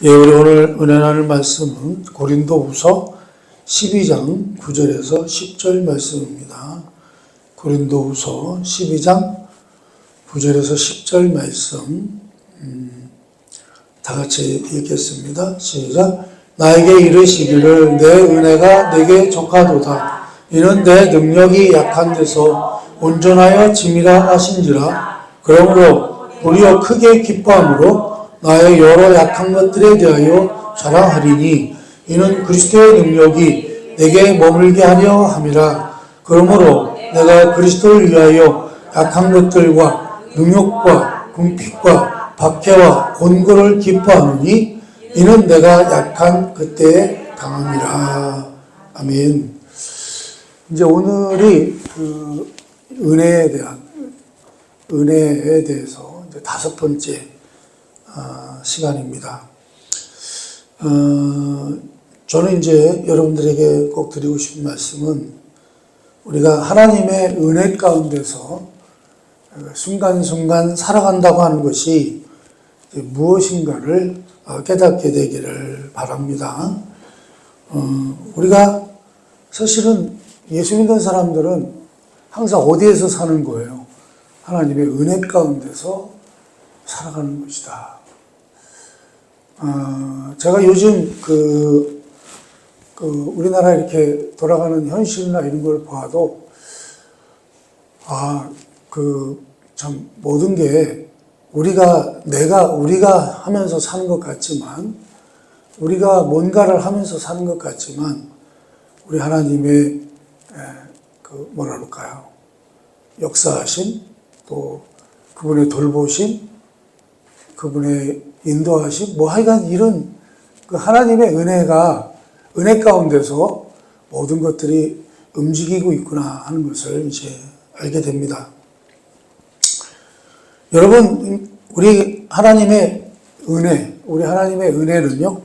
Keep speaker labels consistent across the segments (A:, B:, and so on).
A: 예, 우리 오늘 은혜 나눌 말씀은 고린도후서 12장 9절에서 10절 말씀입니다. 고린도후서 12장 9절에서 10절 말씀 음, 다 같이 읽겠습니다. 시작. 나에게 이르시기를 내 은혜가 내게 족하도다. 이는 내 능력이 약한 데서 온전하여 짐이라 하신지라. 그러므로 도리어 크게 기뻐함으로 나의 여러 약한 것들에 대하여 자랑하리니 이는 그리스도의 능력이 내게 머물게 하려 함이라. 그러므로 내가 그리스도를 위하여 약한 것들과 능욕과 궁핍과 박해와 곤고를 기뻐하노니 이는 내가 약한 그때에 강함이라. 아멘. 이제 오늘이 그 은혜에 대한 은혜에 대해서 이제 다섯 번째 아, 시간입니다. 어, 저는 이제 여러분들에게 꼭 드리고 싶은 말씀은 우리가 하나님의 은혜 가운데서 순간순간 살아간다고 하는 것이 무엇인가를 어, 깨닫게 되기를 바랍니다. 어, 우리가 사실은 예수 믿는 사람들은 항상 어디에서 사는 거예요? 하나님의 은혜 가운데서 살아가는 것이다. 어, 제가 요즘 그, 그 우리나라 이렇게 돌아가는 현실이나 이런 걸 봐도 아, 그 참 모든 게 우리가 내가 우리가 하면서 사는 것 같지만 우리가 뭔가를 하면서 사는 것 같지만 우리 하나님의 에, 그 뭐라 그럴까요? 역사하심 또 그분의 돌보심 그분의 인도하심 뭐 하여간 이런 그 하나님의 은혜가 은혜 가운데서 모든 것들이 움직이고 있구나 하는 것을 이제 알게 됩니다. 여러분, 우리 하나님의 은혜, 우리 하나님의 은혜는요,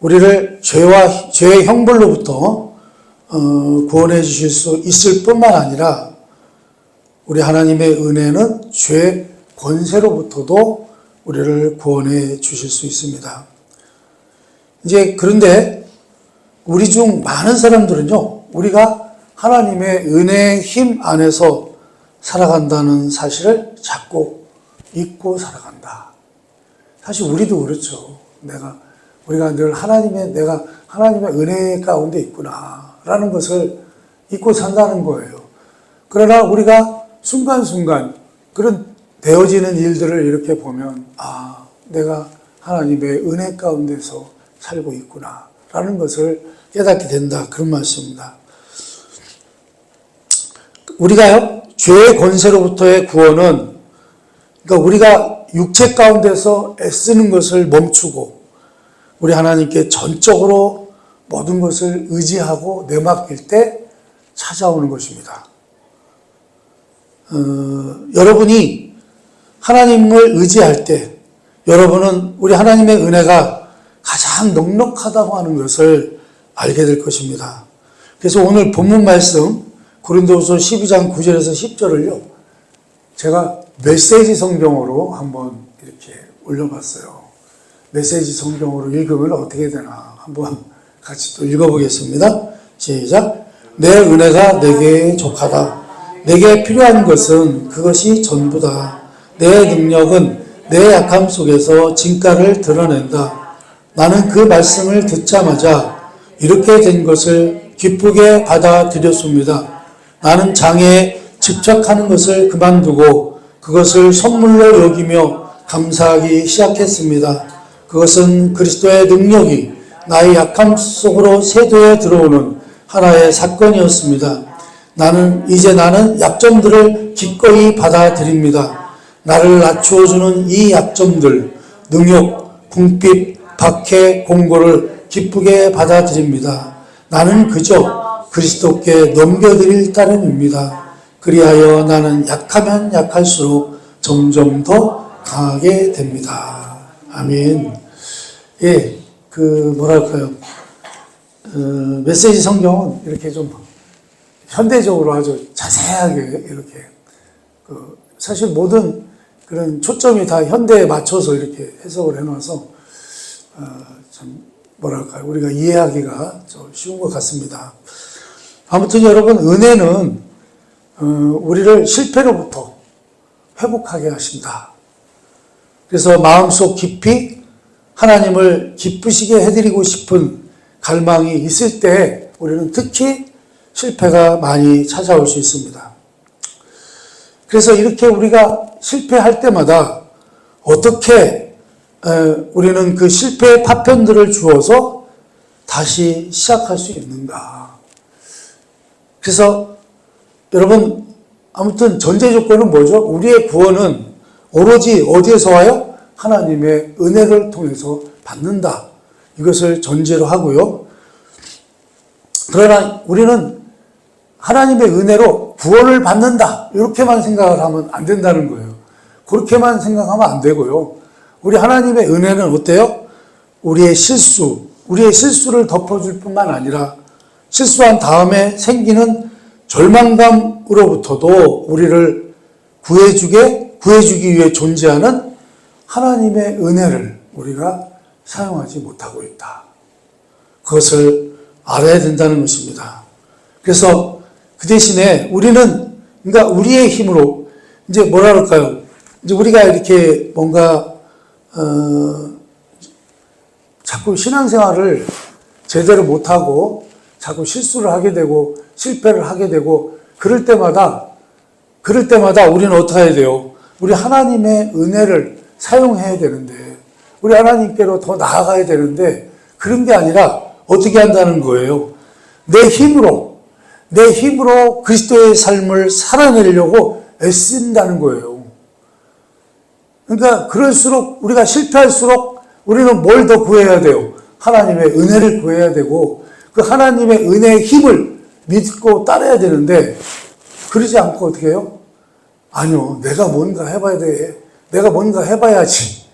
A: 우리를 죄와, 죄의 형벌로부터, 어, 구원해 주실 수 있을 뿐만 아니라, 우리 하나님의 은혜는 죄 권세로부터도 우리를 구원해 주실 수 있습니다. 이제, 그런데, 우리 중 많은 사람들은요, 우리가 하나님의 은혜의 힘 안에서 살아간다는 사실을 자꾸 잊고 살아간다. 사실 우리도 그렇죠. 내가 우리가 늘 하나님의 내가 하나님의 은혜 가운데 있구나라는 것을 잊고 산다는 거예요. 그러나 우리가 순간순간 그런 되어지는 일들을 이렇게 보면 아 내가 하나님의 은혜 가운데서 살고 있구나 라는 것을 깨닫게 된다 그런 말씀입니다. 우리가요 죄의 권세로부터의 구원은 그러니까 우리가 육체 가운데서 애쓰는 것을 멈추고 우리 하나님께 전적으로 모든 것을 의지하고 내맡길 때 찾아오는 것입니다. 어, 여러분이 하나님을 의지할 때 여러분은 우리 하나님의 은혜가 가장 넉넉하다고 하는 것을 알게 될 것입니다. 그래서 오늘 본문 말씀 고린도후서 12장 9절에서 10절을요. 제가 메시지 성경으로 한번 이렇게 올려봤어요. 메시지 성경으로 읽으면 어떻게 되나 한번 같이 또 읽어보겠습니다. 시작. 내 은혜가 내게 족하다. 내게 필요한 것은 그것이 전부다. 내 능력은 내 약함 속에서 진가를 드러낸다. 나는 그 말씀을 듣자마자 이렇게 된 것을 기쁘게 받아들였습니다. 나는 장애에 집착하는 것을 그만두고 그것을 선물로 여기며 감사하기 시작했습니다. 그것은 그리스도의 능력이 나의 약함 속으로 세도에 들어오는 하나의 사건이었습니다. 나는 이제 나는 약점들을 기꺼이 받아들입니다. 나를 낮추어주는 이 약점들, 능욕, 궁핍, 박해, 공고를 기쁘게 받아들입니다. 나는 그저 그리스도께 넘겨드릴 따름입니다. 그리하여 나는 약하면 약할수록 점점 더 강하게 됩니다. 아멘. 예, 그, 뭐랄까요. 어, 메시지 성경은 이렇게 좀 현대적으로 아주 자세하게 이렇게, 그, 사실 모든 그런 초점이 다 현대에 맞춰서 이렇게 해석을 해놔서 어, 참 뭐랄까요 우리가 이해하기가 좀 쉬운 것 같습니다. 아무튼 여러분 은혜는 어, 우리를 실패로부터 회복하게 하신다. 그래서 마음속 깊이 하나님을 기쁘시게 해드리고 싶은 갈망이 있을 때 우리는 특히 실패가 많이 찾아올 수 있습니다. 그래서 이렇게 우리가 실패할 때마다 어떻게 에, 우리는 그 실패의 파편들을 주어서 다시 시작할 수 있는가. 그래서 여러분 아무튼 전제 조건은 뭐죠? 우리의 구원은 오로지 어디에서 와요? 하나님의 은혜를 통해서 받는다. 이것을 전제로 하고요. 그러나 우리는 하나님의 은혜로 구원을 받는다. 이렇게만 생각을 하면 안 된다는 거예요. 그렇게만 생각하면 안 되고요. 우리 하나님의 은혜는 어때요? 우리의 실수, 우리의 실수를 덮어줄 뿐만 아니라 실수한 다음에 생기는 절망감으로부터도 우리를 구해주게, 구해주기 위해 존재하는 하나님의 은혜를 우리가 사용하지 못하고 있다. 그것을 알아야 된다는 것입니다. 그래서 그 대신에 우리는, 그러니까 우리의 힘으로, 이제 뭐라 그럴까요? 이제 우리가 이렇게 뭔가, 어, 자꾸 신앙생활을 제대로 못하고 자꾸 실수를 하게 되고 실패를 하게 되고 그럴 때마다 그럴 때마다 우리는 어떻게 해야 돼요? 우리 하나님의 은혜를 사용해야 되는데 우리 하나님께로 더 나아가야 되는데 그런 게 아니라 어떻게 한다는 거예요? 내 힘으로 내 힘으로 그리스도의 삶을 살아내려고 애쓴다는 거예요. 그러니까 그럴수록 우리가 실패할수록 우리는 뭘 더 구해야 돼요? 하나님의 은혜를 구해야 되고 그 하나님의 은혜의 힘을 믿고 따라야 되는데 그러지 않고 어떻게 해요? 아니요. 내가 뭔가 해봐야 돼. 내가 뭔가 해봐야지.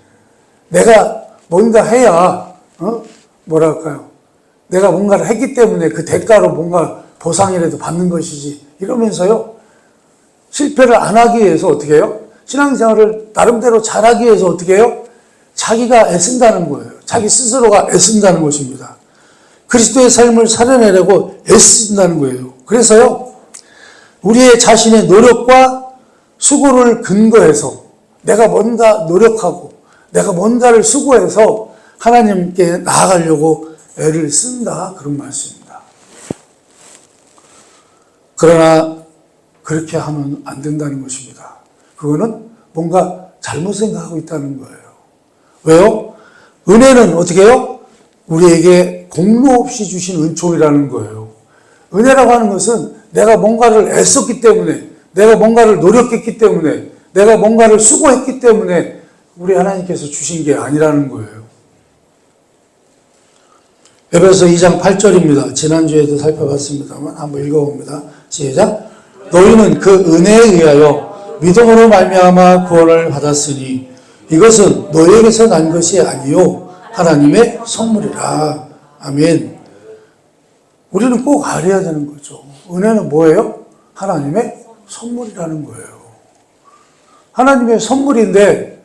A: 내가 뭔가 해야 어? 뭐랄까요? 내가 뭔가를 했기 때문에 그 대가로 뭔가 보상이라도 받는 것이지. 이러면서요. 실패를 안 하기 위해서 어떻게 해요? 신앙생활을 나름대로 잘하기 위해서 어떻게 해요? 자기가 애쓴다는 거예요. 자기 스스로가 애쓴다는 것입니다. 그리스도의 삶을 살아내려고 애쓴다는 거예요. 그래서요, 우리의 자신의 노력과 수고를 근거해서 내가 뭔가 노력하고 내가 뭔가를 수고해서 하나님께 나아가려고 애를 쓴다. 그런 말씀입니다. 그러나 그렇게 하면 안 된다는 것입니다. 그거는 뭔가 잘못 생각하고 있다는 거예요. 왜요? 은혜는 어떻게 해요? 우리에게 공로 없이 주신 은총이라는 거예요. 은혜라고 하는 것은 내가 뭔가를 애썼기 때문에, 내가 뭔가를 노력했기 때문에, 내가 뭔가를 수고했기 때문에 우리 하나님께서 주신 게 아니라는 거예요. 에베소 2장 8절입니다. 지난주에도 살펴봤습니다만 한번 읽어봅니다. 시작. 너희는 그 은혜에 의하여 믿음으로 말미암아 구원을 받았으니 이것은 너희에게서 난 것이 아니요 하나님의 선물이라. 아멘. 우리는 꼭 알아야 되는 거죠. 은혜는 뭐예요? 하나님의 선물이라는 거예요. 하나님의 선물인데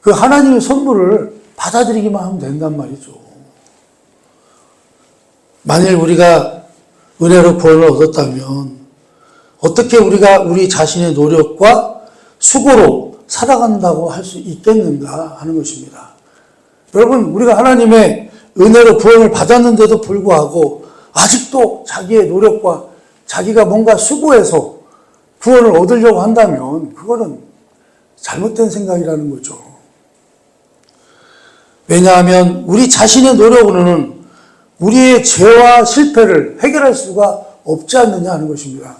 A: 그 하나님의 선물을 받아들이기만 하면 된단 말이죠. 만일 우리가 은혜로 구원을 얻었다면 어떻게 우리가 우리 자신의 노력과 수고로 살아간다고 할 수 있겠는가 하는 것입니다. 여러분, 우리가 하나님의 은혜로 구원을 받았는데도 불구하고 아직도 자기의 노력과 자기가 뭔가 수고해서 구원을 얻으려고 한다면 그거는 잘못된 생각이라는 거죠. 왜냐하면 우리 자신의 노력으로는 우리의 죄와 실패를 해결할 수가 없지 않느냐 하는 것입니다.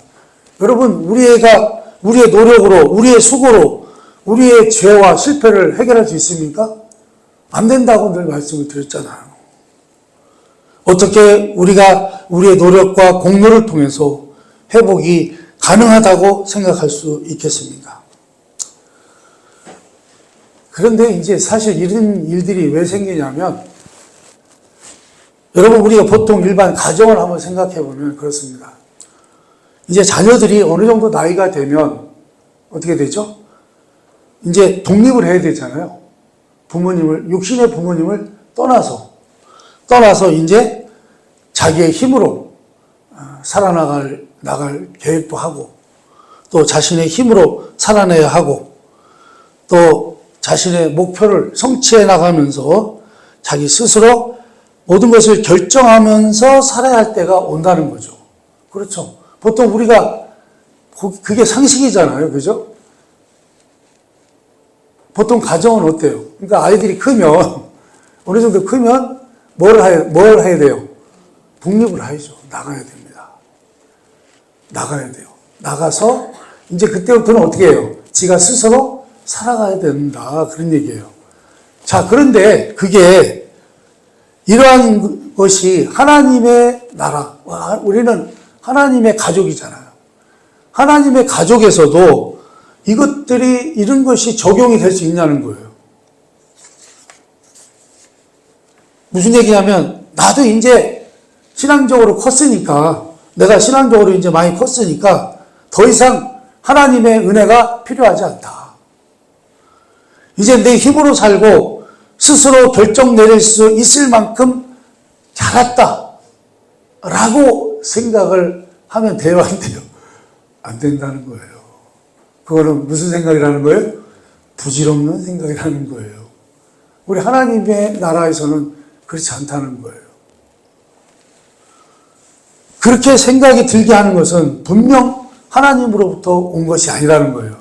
A: 여러분, 우리가 우리의 노력으로, 우리의 수고로 우리의 죄와 실패를 해결할 수 있습니까? 안 된다고 늘 말씀을 드렸잖아요. 어떻게 우리가 우리의 노력과 공로를 통해서 회복이 가능하다고 생각할 수 있겠습니까? 그런데 이제 사실 이런 일들이 왜 생기냐면 여러분 우리가 보통 일반 가정을 한번 생각해 보면 그렇습니다. 이제 자녀들이 어느 정도 나이가 되면 어떻게 되죠? 이제 독립을 해야 되잖아요. 부모님을, 육신의 부모님을 떠나서, 떠나서 이제 자기의 힘으로 어, 살아나갈, 나갈 계획도 하고, 또 자신의 힘으로 살아내야 하고, 또 자신의 목표를 성취해 나가면서 자기 스스로 모든 것을 결정하면서 살아야 할 때가 온다는 거죠. 그렇죠. 보통 우리가 그게 상식이잖아요. 그죠? 보통 가정은 어때요? 그러니까 아이들이 크면, 어느 정도 크면 뭘 해야, 뭘 해야 돼요? 독립을 해야죠. 나가야 됩니다. 나가야 돼요. 나가서 이제 그때부터는 어떻게 해요? 지가 스스로 살아가야 된다. 그런 얘기예요. 자, 그런데 그게 이러한 것이 하나님의 나라, 우리는 하나님의 가족이잖아요. 하나님의 가족에서도 이것들이 이런 것이 적용이 될 수 있냐는 거예요. 무슨 얘기냐면 나도 이제 신앙적으로 컸으니까 내가 신앙적으로 이제 많이 컸으니까 더 이상 하나님의 은혜가 필요하지 않다. 이제 내 힘으로 살고 스스로 결정 내릴 수 있을 만큼 자랐다. 라고 생각을 하면 돼요, 안 돼요? 안 된다는 거예요. 그거는 무슨 생각이라는 거예요? 부질없는 생각이라는 거예요. 우리 하나님의 나라에서는 그렇지 않다는 거예요. 그렇게 생각이 들게 하는 것은 분명 하나님으로부터 온 것이 아니라는 거예요.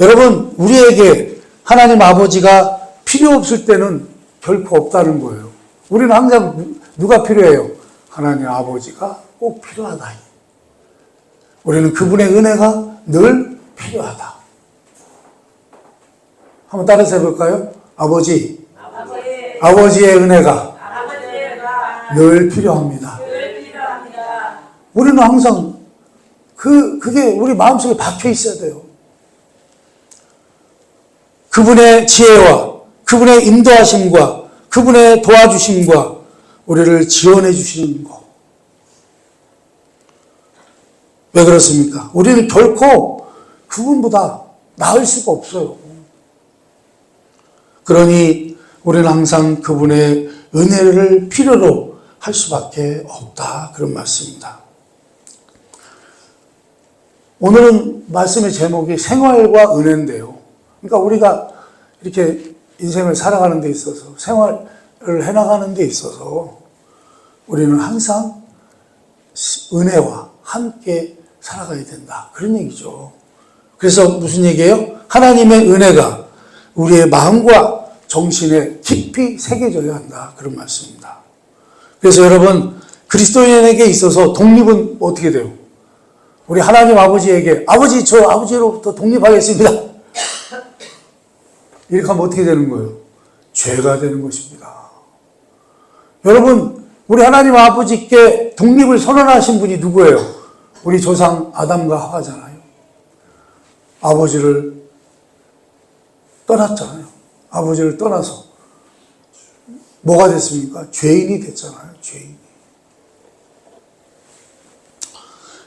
A: 여러분, 우리에게 하나님 아버지가 필요 없을 때는 결코 없다는 거예요. 우리는 항상 누가 필요해요? 하나님 아버지가 꼭 필요하다. 우리는 그분의 은혜가 늘 필요하다. 한번 따라서 해볼까요? 아버지,
B: 아버지,
A: 아버지의 은혜가. 늘 필요합니다. 우리는 항상 그, 그게 우리 마음속에 박혀 있어야 돼요. 그분의 지혜와 그분의 인도하심과 그분의 도와주심과 우리를 지원해 주시는 것. 왜 그렇습니까? 우리는 결코 그분보다 나을 수가 없어요. 그러니 우리는 항상 그분의 은혜를 필요로 할 수밖에 없다. 그런 말씀입니다. 오늘은 말씀의 제목이 생활과 은혜인데요. 그러니까 우리가 이렇게 인생을 살아가는 데 있어서 생활을 해나가는 데 있어서 우리는 항상 은혜와 함께 살아가야 된다. 그런 얘기죠. 그래서 무슨 얘기예요? 하나님의 은혜가 우리의 마음과 정신에 깊이 새겨져야 한다. 그런 말씀입니다. 그래서 여러분, 그리스도인에게 있어서 독립은 어떻게 돼요? 우리 하나님 아버지에게, 아버지, 저 아버지로부터 독립하겠습니다. 이렇게 하면 어떻게 되는 거예요? 죄가 되는 것입니다. 여러분, 우리 하나님 아버지께 독립을 선언하신 분이 누구예요? 우리 조상 아담과 하와잖아요. 아버지를 떠났잖아요. 아버지를 떠나서 뭐가 됐습니까? 죄인이 됐잖아요. 죄인.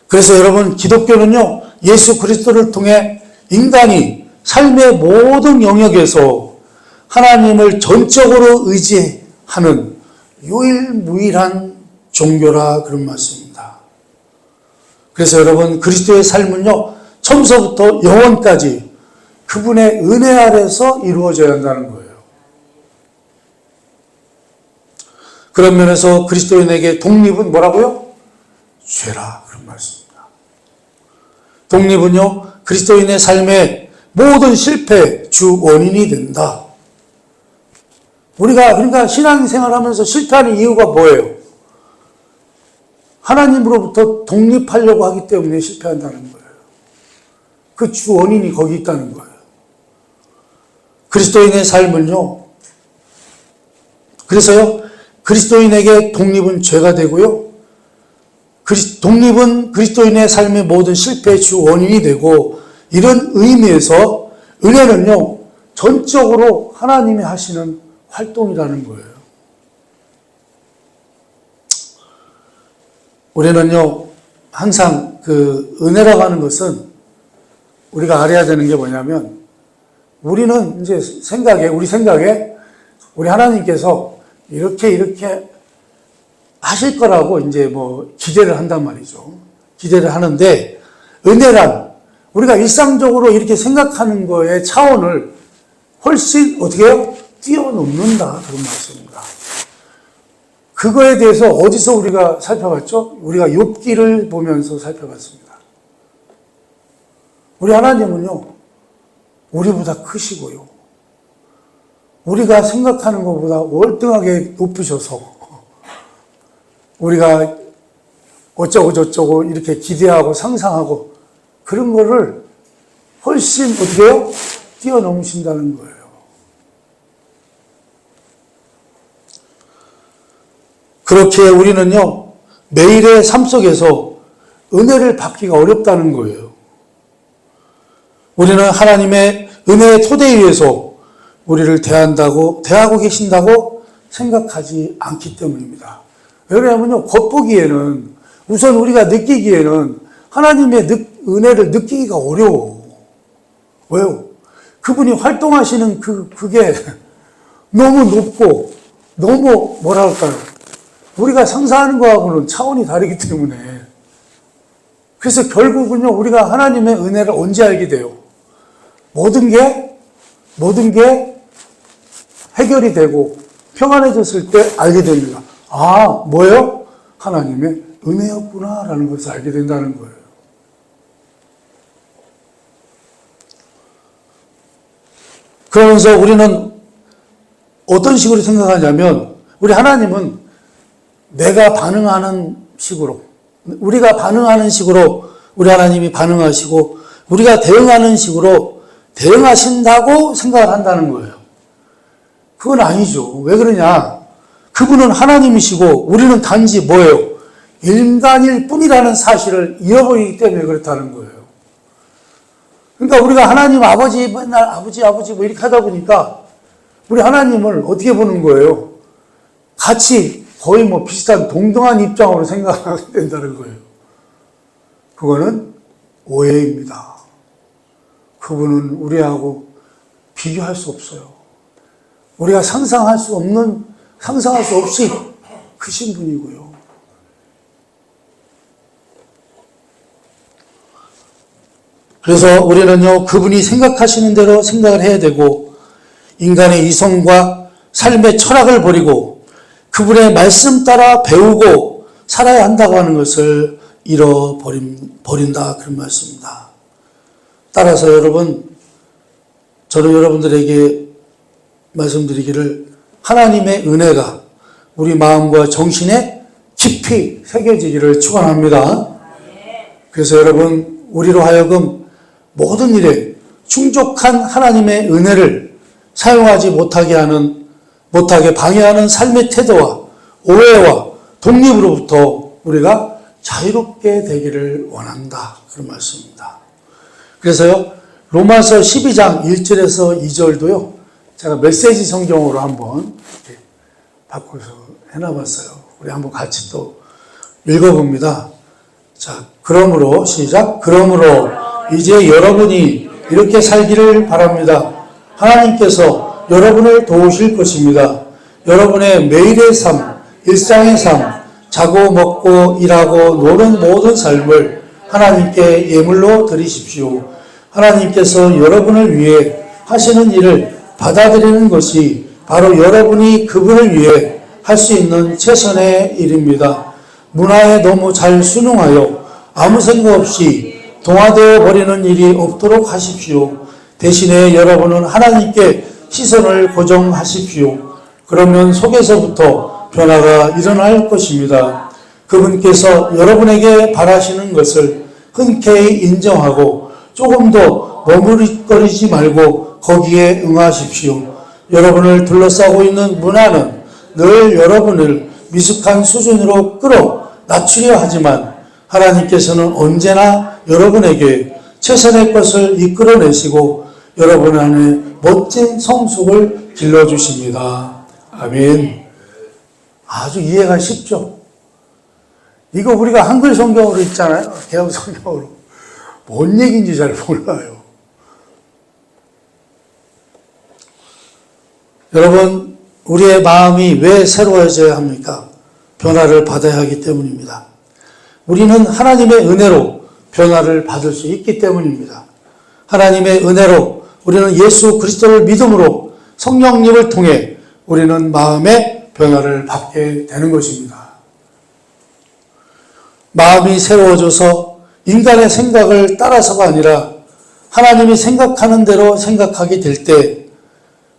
A: 그래서 여러분 기독교는요 예수 그리스도를 통해 인간이 삶의 모든 영역에서 하나님을 전적으로 의지하는 유일무이한 종교라 그런 말씀입니다. 그래서 여러분 그리스도의 삶은요 처음서부터 영원까지 그분의 은혜 아래서 이루어져야 한다는 거예요. 그런 면에서 그리스도인에게 독립은 뭐라고요? 죄라 그런 말씀입니다. 독립은요 그리스도인의 삶의 모든 실패 주 원인이 된다. 우리가 그러니까 신앙생활 하면서 실패하는 이유가 뭐예요? 하나님으로부터 독립하려고 하기 때문에 실패한다는 거예요. 그 주 원인이 거기 있다는 거예요. 그리스도인의 삶은요. 그래서요. 그리스도인에게 독립은 죄가 되고요. 독립은 그리스도인의 삶의 모든 실패의 주 원인이 되고 이런 의미에서 은혜는요. 전적으로 하나님이 하시는 활동이라는 거예요. 우리는요, 항상 그 은혜라고 하는 것은 우리가 알아야 되는 게 뭐냐면 우리는 이제 생각에, 우리 생각에 우리 하나님께서 이렇게 이렇게 하실 거라고 이제 뭐 기대를 한단 말이죠. 기대를 하는데 은혜란 우리가 일상적으로 이렇게 생각하는 거의 차원을 훨씬 어떻게 해요? 뛰어넘는다. 그런 말씀입니다. 그거에 대해서 어디서 우리가 살펴봤죠? 우리가 욥기를 보면서 살펴봤습니다. 우리 하나님은요, 우리보다 크시고요. 우리가 생각하는 것보다 월등하게 높으셔서 우리가 어쩌고 저쩌고 이렇게 기대하고 상상하고 그런 거를 훨씬 어떻게 해요? 뛰어넘으신다는 거예요. 그렇게 우리는요, 매일의 삶 속에서 은혜를 받기가 어렵다는 거예요. 우리는 하나님의 은혜의 토대 위에서 우리를 대한다고, 대하고 계신다고 생각하지 않기 때문입니다. 왜 그러냐면요, 겉보기에는, 우선 우리가 느끼기에는 하나님의 느- 은혜를 느끼기가 어려워. 왜요? 그분이 활동하시는 그, 그게 너무 높고, 너무 뭐랄까요. 우리가 상상하는 거하고는 차원이 다르기 때문에. 그래서 결국은요, 우리가 하나님의 은혜를 언제 알게 돼요? 모든 게, 모든 게 해결이 되고 평안해졌을 때 알게 됩니다. 아, 뭐예요? 하나님의 은혜였구나라는 것을 알게 된다는 거예요. 그러면서 우리는 어떤 식으로 생각하냐면, 우리 하나님은 내가 반응하는 식으로, 우리가 반응하는 식으로 우리 하나님이 반응하시고, 우리가 대응하는 식으로 대응하신다고 생각을 한다는 거예요. 그건 아니죠. 왜 그러냐? 그분은 하나님이시고, 우리는 단지 뭐예요? 인간일 뿐이라는 사실을 잃어버리기 때문에 그렇다는 거예요. 그러니까 우리가 하나님 아버지 맨날 아버지 아버지 뭐 이렇게 하다 보니까 우리 하나님을 어떻게 보는 거예요? 같이 거의 뭐 비슷한 동등한 입장으로 생각하게 된다는 거예요. 그거는 오해입니다. 그분은 우리하고 비교할 수 없어요. 우리가 상상할 수 없는, 상상할 수 없이 크신 분이고요. 그래서 우리는요, 그분이 생각하시는 대로 생각을 해야 되고, 인간의 이성과 삶의 철학을 버리고, 그분의 말씀 따라 배우고 살아야 한다고 하는 것을 잃어버린다. 그런 말씀입니다. 따라서 여러분, 저는 여러분들에게 말씀드리기를 하나님의 은혜가 우리 마음과 정신에 깊이 새겨지기를 축원합니다. 그래서 여러분 우리로 하여금 모든 일에 충족한 하나님의 은혜를 사용하지 못하게 하는 못하게 방해하는 삶의 태도와 오해와 독립으로부터 우리가 자유롭게 되기를 원한다. 그런 말씀입니다. 그래서요, 로마서 12장 1절에서 2절도요, 제가 메시지 성경으로 한번 바꿔서 해놔봤어요. 우리 한번 같이 또 읽어봅니다. 자, 그러므로, 시작. 그러므로, 이제 여러분이 이렇게 살기를 바랍니다. 하나님께서 여러분을 도우실 것입니다. 여러분의 매일의 삶, 일상의 삶, 자고 먹고 일하고 노는 모든 삶을 하나님께 예물로 드리십시오. 하나님께서 여러분을 위해 하시는 일을 받아들이는 것이 바로 여러분이 그분을 위해 할 수 있는 최선의 일입니다. 문화에 너무 잘 순응하여 아무 생각 없이 동화되어 버리는 일이 없도록 하십시오. 대신에 여러분은 하나님께 시선을 고정하십시오. 그러면 속에서부터 변화가 일어날 것입니다. 그분께서 여러분에게 바라시는 것을 흔쾌히 인정하고 조금 더 머무르거리지 말고 거기에 응하십시오. 여러분을 둘러싸고 있는 문화는 늘 여러분을 미숙한 수준으로 끌어 낮추려 하지만 하나님께서는 언제나 여러분에게 최선의 것을 이끌어내시고 여러분 안에 멋진 성숙을 길러주십니다. 아멘. 아주 이해가 쉽죠? 이거 우리가 한글 성경으로 읽잖아요. 개혁 성경으로. 뭔 얘기인지 잘 몰라요.
C: 여러분, 우리의 마음이 왜 새로워져야 합니까? 변화를 받아야 하기 때문입니다. 우리는 하나님의 은혜로 변화를 받을 수 있기 때문입니다. 하나님의 은혜로 우리는 예수 그리스도를 믿음으로 성령님을 통해 우리는 마음의 변화를 받게 되는 것입니다. 마음이 새로워져서 인간의 생각을 따라서가 아니라 하나님이 생각하는 대로 생각하게 될 때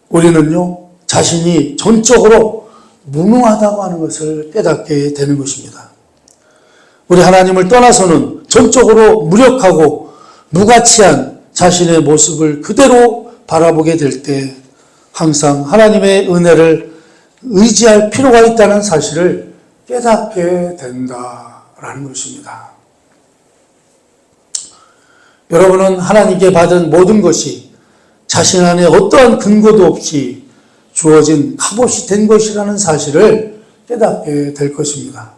C: 우리는요, 자신이 전적으로 무능하다고 하는 것을 깨닫게 되는 것입니다. 우리 하나님을 떠나서는 전적으로 무력하고 무가치한 자신의 모습을 그대로 바라보게 될 때 항상 하나님의 은혜를 의지할 필요가 있다는 사실을 깨닫게 된다라는 것입니다. 여러분은 하나님께 받은 모든 것이 자신 안에 어떠한 근거도 없이 주어진 값없이 된 것이라는 사실을 깨닫게 될 것입니다.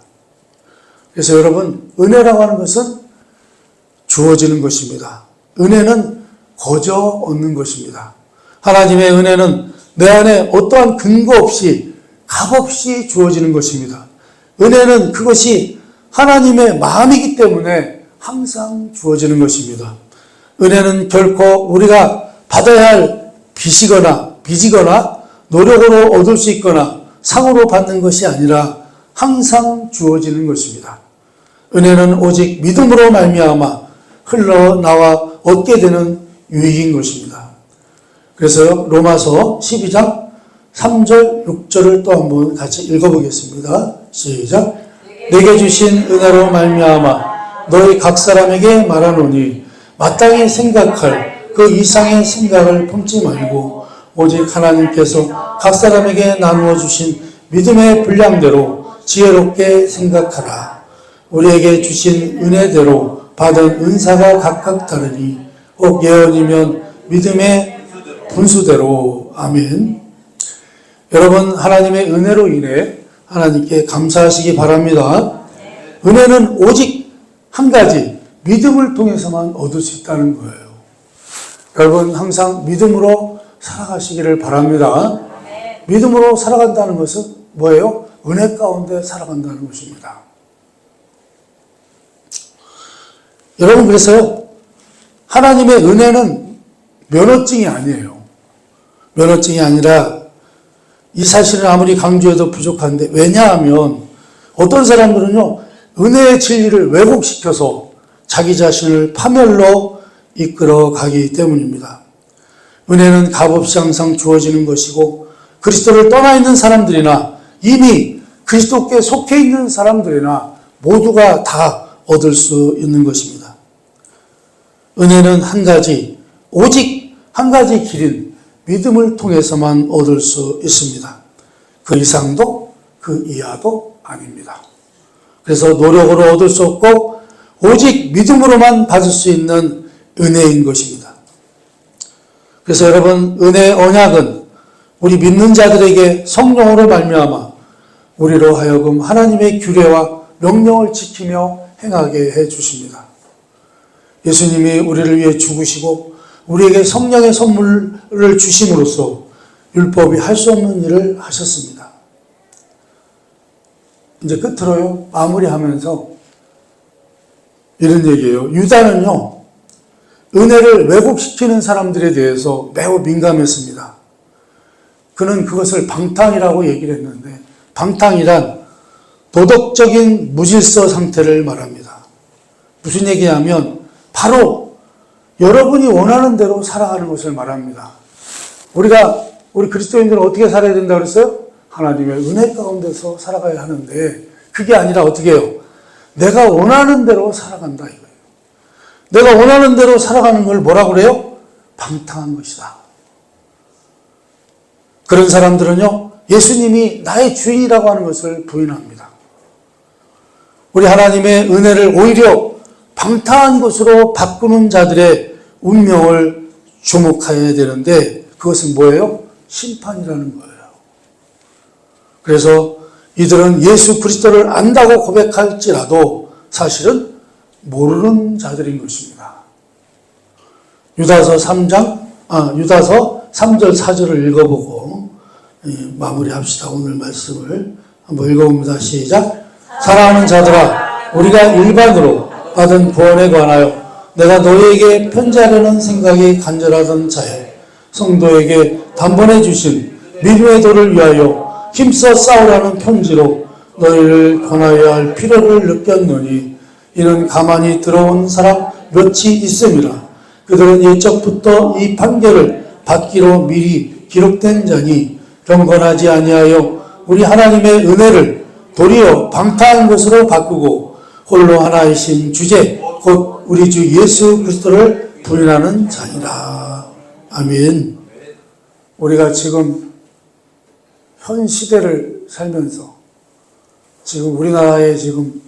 C: 그래서 여러분, 은혜라고 하는 것은 주어지는 것입니다. 은혜는 거저 얻는 것입니다. 하나님의 은혜는 내 안에 어떠한 근거 없이 값없이 주어지는 것입니다. 은혜는 그것이 하나님의 마음이기 때문에 항상 주어지는 것입니다. 은혜는 결코 우리가 받아야 할 빚이거나 빚이거나 노력으로 얻을 수 있거나 상으로 받는 것이 아니라 항상 주어지는 것입니다. 은혜는 오직 믿음으로 말미암아 흘러나와 얻게 되는 유익인 것입니다. 그래서 로마서 12장 3절, 6절을 또 한번 같이 읽어보겠습니다. 시작. 내게 주신 은혜로 말미암아 너희 각 사람에게 말하노니 마땅히 생각할 그 이상의 생각을 품지 말고 오직 하나님께서 각 사람에게 나누어 주신 믿음의 분량대로 지혜롭게 생각하라. 우리에게 주신 은혜대로 받은 은사가 각각 다르니 혹 예언이면 믿음의 분수대로 아멘. 여러분 하나님의 은혜로 인해 하나님께 감사하시기 바랍니다. 은혜는 오직 한 가지 믿음을 통해서만 얻을 수 있다는 거예요. 여러분 항상 믿음으로 살아가시기를 바랍니다. 믿음으로 살아간다는 것은 뭐예요? 은혜 가운데 살아간다는 것입니다. 여러분 그래서요 하나님의 은혜는 면허증이 아니에요. 면허증이 아니라 이 사실을 아무리 강조해도 부족한데 왜냐하면 어떤 사람들은요 은혜의 진리를 왜곡시켜서 자기 자신을 파멸로 이끌어 가기 때문입니다. 은혜는 값없이 항상 주어지는 것이고 그리스도를 떠나 있는 사람들이나 이미 그리스도께 속해 있는 사람들이나 모두가 다 얻을 수 있는 것입니다. 은혜는 한 가지, 오직 한 가지 길인 믿음을 통해서만 얻을 수 있습니다. 그 이상도 그 이하도 아닙니다. 그래서 노력으로 얻을 수 없고 오직 믿음으로만 받을 수 있는 은혜인 것입니다. 그래서 여러분 은혜의 언약은 우리 믿는 자들에게 성령으로 말미암아 우리로 하여금 하나님의 규례와 명령을 지키며 행하게 해 주십니다. 예수님이 우리를 위해 죽으시고 우리에게 성령의 선물을 주심으로써 율법이 할 수 없는 일을 하셨습니다. 이제 끝으로요, 마무리하면서 이런 얘기예요. 유다는요, 은혜를 왜곡시키는 사람들에 대해서 매우 민감했습니다. 그는 그것을 방탕이라고 얘기를 했는데, 방탕이란 도덕적인 무질서 상태를 말합니다. 무슨 얘기냐면, 바로 여러분이 원하는 대로 살아가는 것을 말합니다. 우리가, 우리 그리스도인들은 어떻게 살아야 된다 그랬어요? 하나님의 은혜 가운데서 살아가야 하는데, 그게 아니라 어떻게 해요? 내가 원하는 대로 살아간다 이거예요. 내가 원하는 대로 살아가는 걸 뭐라 그래요? 방탕한 것이다. 그런 사람들은요, 예수님이 나의 주인이라고 하는 것을 부인합니다. 우리 하나님의 은혜를 오히려 방탕한 것으로 바꾸는 자들의 운명을 주목해야 되는데, 그것은 뭐예요? 심판이라는 거예요. 그래서 이들은 예수 그리스도를 안다고 고백할지라도 사실은 모르는 자들인 것입니다. 유다서 3장, 아, 유다서 3절 4절을 읽어보고 이, 마무리합시다. 오늘 말씀을 한번 읽어봅니다. 시작. 사랑하는 자들아, 우리가 일반으로 받은 구원에 관하여 내가 너희에게 편지하려는 생각이 간절하던 자에 성도에게 단번에 주신 믿음의 도를 위하여 힘써 싸우라는 편지로 너희를 권하여야 할 필요를 느꼈노니 이는 가만히 들어온 사람 몇이 있음이라. 그들은 예적부터 이 판결을 받기로 미리 기록된 자니 경건하지 아니하여 우리 하나님의 은혜를 도리어 방탕한 것으로 바꾸고 홀로 하나이신 주제 곧 우리 주 예수 그리스도를 부인하는 자니라 아멘.
A: 우리가 지금 현 시대를 살면서 지금 우리나라의 지금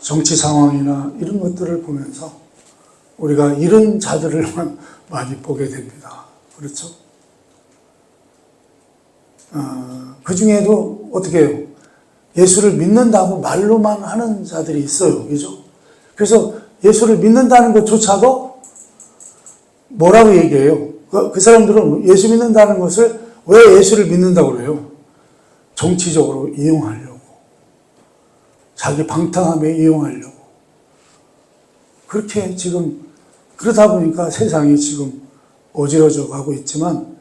A: 정치 상황이나 이런 것들을 보면서 우리가 이런 자들을만 많이 보게 됩니다. 그렇죠? 어, 그 중에도 어떻게 해요? 예수를 믿는다고 말로만 하는 자들이 있어요. 그죠? 그래서 예수를 믿는다는 것조차도 뭐라고 얘기해요? 그, 그 사람들은 예수 믿는다는 것을 왜 예수를 믿는다고 그래요? 정치적으로 이용하려고. 자기 방탕함에 이용하려고. 그렇게 지금, 그러다 보니까 세상이 지금 어지러져 가고 있지만,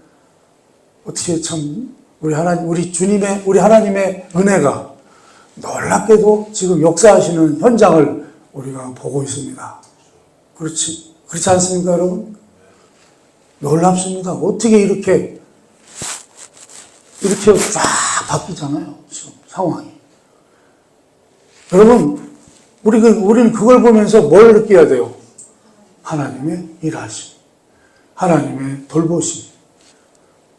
A: 어떻게 참, 우리 하나님, 우리 주님의, 우리 하나님의 은혜가 놀랍게도 지금 역사하시는 현장을 우리가 보고 있습니다. 그렇지, 그렇지 않습니까, 여러분? 놀랍습니다. 어떻게 이렇게, 이렇게 쫙 바뀌잖아요. 지금 상황이. 여러분, 우리, 그- 우리는 그걸 보면서 뭘 느껴야 돼요? 하나님의 일하심, 하나님의 돌보심,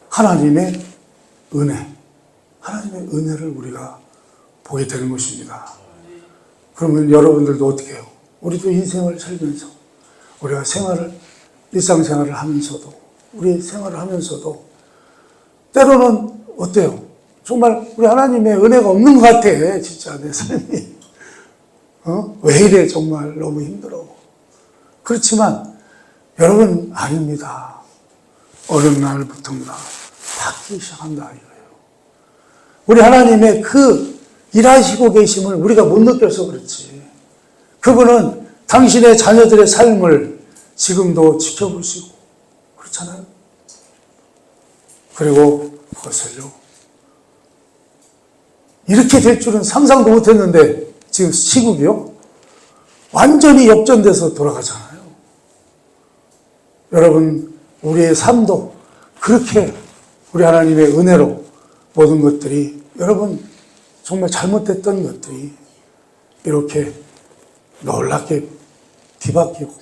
A: 하나님의 은혜, 하나님의 은혜를 우리가 보게 되는 것입니다. 그러면 여러분들도 어떻게 해요? 우리도 인생을 살면서 우리가 생활을 일상생활을 하면서도 우리 생활을 하면서도 때로는 어때요? 정말 우리 하나님의 은혜가 없는 것 같아 진짜 내 삶이 어? 왜 이래 정말 너무 힘들어 그렇지만 여러분 아닙니다 어느 날부터인가 바뀌기 시작한다 이거예요 우리 하나님의 그 일하시고 계심을 우리가 못 느껴서 그렇지 그분은 당신의 자녀들의 삶을 지금도 지켜보시고 그렇잖아요. 그리고 그것을요. 이렇게 될 줄은 상상도 못 했는데 지금 시국이요. 완전히 역전돼서 돌아가잖아요. 여러분 우리의 삶도 그렇게 우리 하나님의 은혜로 모든 것들이 여러분 정말 잘못됐던 것들이 이렇게 놀랍게 뒤바뀌고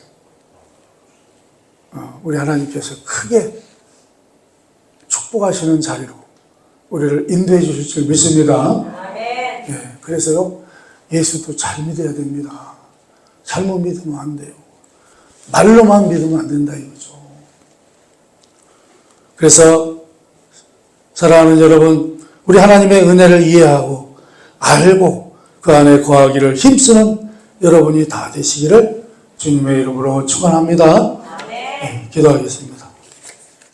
A: 어, 우리 하나님께서 크게 축복하시는 자리로 우리를 인도해 주실 줄 믿습니다. 예, 그래서요 예수도 잘 믿어야 됩니다. 잘못 믿으면 안 돼요. 말로만 믿으면 안 된다 이거죠.
C: 그래서 사랑하는 여러분, 우리 하나님의 은혜를 이해하고 알고 그 안에 거하기를 힘쓰는 여러분이 다 되시기를 주님의 이름으로 축원합니다. 네, 기도하겠습니다.